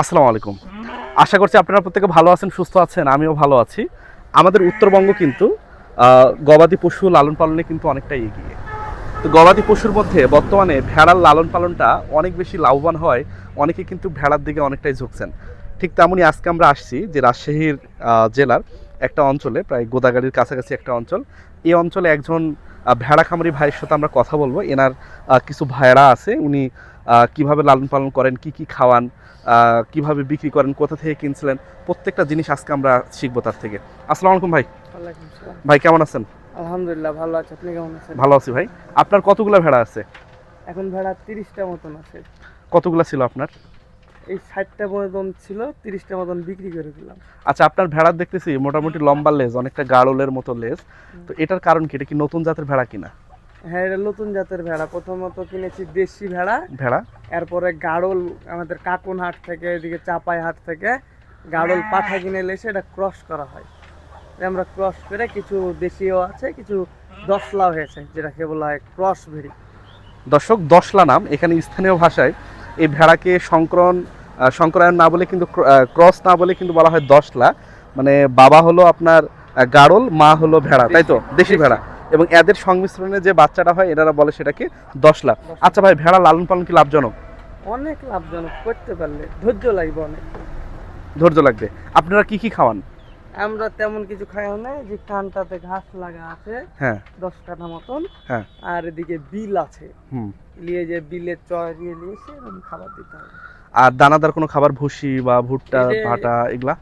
আসসালামু আলাইকুম। আশা করছি আপনারা প্রত্যেকে ভালো আছেন, সুস্থ আছেন, আমিও ভালো আছি। আমাদের উত্তরবঙ্গ কিন্তু গবাদি পশু লালন পালনে কিন্তু অনেকটাই এগিয়ে। তো গবাদি পশুর মধ্যে বর্তমানে ভেড়ার লালন পালনটা অনেক বেশি লাভবান হয়, অনেকে কিন্তু ভেড়ার দিকে অনেকটাই ঝুঁকছেন। ঠিক তেমনই আজকে আমরা আসছি যে রাজশাহীর জেলার একটা অঞ্চলে, প্রায় গোদাগাড়ির কাছাকাছি একটা অঞ্চল। এই অঞ্চলে একজন ভেড়া খামারি ভাইয়ের সাথে আমরা কথা বলব। এনার কিছু ভাইয়েরা আছে, উনি কীভাবে লালন পালন করেন কি কি খাওয়ান কীভাবে বিক্রি করেন কোথা থেকে কিনছিলেন প্রত্যেকটা জিনিস আজকে আমরা শিখব তার থেকে। আসসালামু আলাইকুম ভাই। ভাই কেমন আছেন? আলহামদুলিল্লাহ ভালো আছে। আপনি কেমন আছেন? ভালো আছি ভাই। আপনার কতগুলো ভেড়া আছে? এখন ভেড়া তিরিশটা মতন আছে। কতগুলো ছিল আপনার? এই ষাটটা মতন ছিল তিরিশটা মতন বিক্রি করে দিলাম। আচ্ছা আপনার ভেড়া দেখতেছি মোটামুটি লম্বা লেজ অনেকটা গাড়লের মতো লেজ। তো এটার কারণ কি? এটা কি নতুন জাতের ভেড়া কিনা? হ্যাঁ এটা নতুন জাতের ভেড়া। প্রথমত কিনেছি দেশি ভেড়া। ভেড়া? এরপরে গাড়ল আমাদের কাকুন হাট থেকে এদিকে চাপাই হাট থেকে গাড়ল পাঠা কিনে এসে এটা ক্রস করা হয়। আমরা ক্রস করে কিছু দেশিও আছে কিছু দশলাও হয়েছে যেটাকে বলা হয় ক্রস ভেড়ি। দর্শক দশলা নাম এখানে স্থানীয় ভাষায় এই ভেড়াকে সংকরণ আহ, না বলে কিন্তু ক্রস না বলে কিন্তু বলা হয় দশলা। মানে বাবা হলো আপনার গাড়ল মা হলো ভেড়া তাই তো? দেশি। ভেড়া। এবং এদের সংমিশ্রণে যে বাচ্চাটা হয় এনারা বলে সেটাকে দশ দশলা আচ্ছা ভাই ভেড়া লালন পালন কি লাভজনক? অনেক লাভজনক করতে পারলে। ধৈর্য লাগবে অনেক। ধৈর্য লাগবে। আপনারা কি কি খাওয়ান? আমরা তেমন কিছু খাই না যে কানটাতে ঘাস লাগা আছে হ্যাঁ। দশ কাঠা মতন। হ্যাঁ। আর এদিকে বিল আছে। হুম। নিয়ে যে বিলের চড়িয়ে নিয়ে এসে এরকম খাবার দিতে হবে। আর দানাদার কোনো খাবার ভুসি বা ভুট্টা ভাটা এগুলা?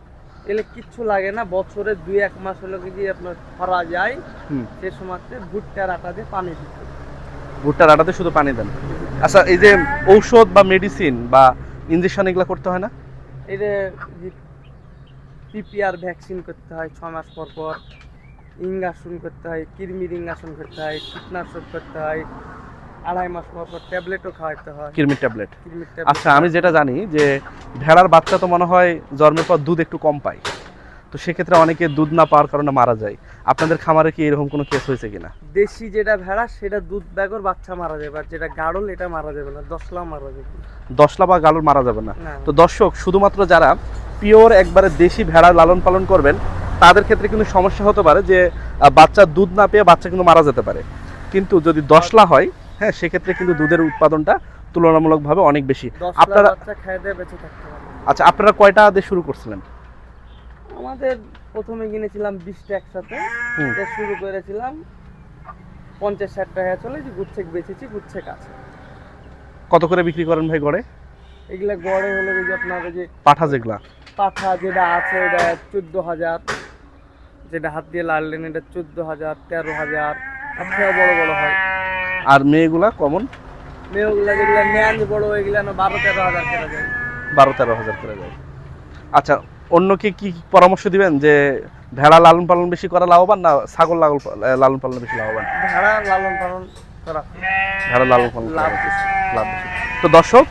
এলে কিচ্ছু লাগে না বছরে দুই এক মাস হলে কি আপনার খরা যায়। সে সময়তে ভুট্টার আটা দিয়ে পানি দিতে। ভুট্টার আটাতে শুধু পানি দেন। আচ্ছা এই যে ঔষধ বা মেডিসিন বা ইঞ্জেকশন এগুলা করতে হয় না? এই যে পিপিআর ভ্যাকসিন করতে হয় ছ মাস পর পর। ইঞ্জেকশন করতে হয় কৃমির ইঞ্জেকশন করতে হয় কীটনাশক করতে হয়। আড়াই মাস পর পর ট্যাবলেটও খাওয়াতে হয়। কিরমির ট্যাবলেট। আচ্ছা আমি যেটা জানি যে ভেড়ার বাচ্চা তো মনে হয় জন্মের পর দুধ একটু কম পায়। তো সেক্ষেত্রে অনেকে দুধ না পাওয়ার কারণে মারা যায়। আপনাদের খামারে কি এরকম কোনো কেস হয়েছে কিনা? দেশি যেটা ভেড়া সেটা দুধ ব্যাগর বাচ্চা মারা যাবে আর যেটা গাড়ল এটা মারা যাবে না দশলা মারা যাবে দশলা বা গাড়ল মারা যাবে না। না। তো দর্শক শুধুমাত্র যারা পিওর একবারে দেশি ভেড়া লালন পালন করবেন তাদের ক্ষেত্রে কিন্তু সমস্যা হতে পারে যে বাচ্চা দুধ না পেয়ে বাচ্চা কিন্তু মারা যেতে পারে। কিন্তু যদি দশলা হয় হ্যাঁ সেক্ষেত্রে কিন্তু দুধের উৎপাদনটা তুলনামূলকভাবে অনেক বেশি। আপনারা আচ্ছা আপনারা কয়টা দিয়ে শুরু করছিলেন? আমাদের প্রথমে কিনেছিলাম বিশটা একসাথে। শুরু করেছিলাম পঞ্চাশ ষাট টাকা চলে যে গুচ্ছেক বেচেছি গুচ্ছেক আছে। কত করে বিক্রি করেন ভাই গড়ে? এগুলা গড়ে হলো যে আপনার যে পাঠা যেগুলা। পাঠা যেটা আছে এটা চোদ্দ হাজার। যেটা হাত দিয়ে লাড়লেন এটা চোদ্দ হাজার তেরো হাজার। থেকে বড় বড় হয়। আর মেয়েগুলা কমন? মেয়েগুলা যেগুলা ন্যান বড় এগুলা না বারো তেরো হাজার কেনা যায় বারো তেরো হাজার করে যায় আচ্ছা অন্যকে কি কি পরামর্শ দিবেন যে ভেড়া লালন পালন বেশি করা লাভবান না ছাগল লালন লালন পালন বেশি লাভবান? ভেড়া লালন পালন করা। ভেড়া লালন পালন করা লাভ। লাভ তো দর্শক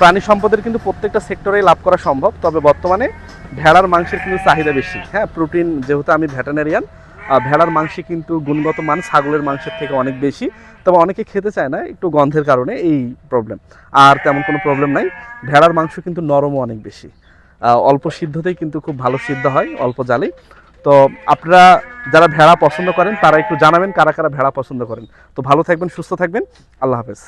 প্রাণী সম্পদের কিন্তু প্রত্যেকটা সেক্টরেই লাভ করা সম্ভব তবে বর্তমানে ভেড়ার মাংসের কিন্তু চাহিদা বেশি। হ্যাঁ প্রোটিন যেহেতু আমি ভেটেনারিয়ান ভেড়ার মাংসে কিন্তু গুণগত মান ছাগলের মাংসের থেকে অনেক বেশি। তবে অনেকে খেতে চায় না, একটু গন্ধের কারণে এই প্রবলেম আর তেমন কোনো প্রবলেম নাই। ভেড়ার মাংস কিন্তু নরমও অনেক বেশি। অল্প সিদ্ধতেই কিন্তু খুব ভালো সিদ্ধ হয়, অল্প জালেই। তো আপনারা যারা ভেড়া পছন্দ করেন, তারা একটু জানাবেন কারা কারা ভেড়া পছন্দ করেন। তো ভালো থাকবেন, সুস্থ থাকবেন। আল্লাহ হাফেজ।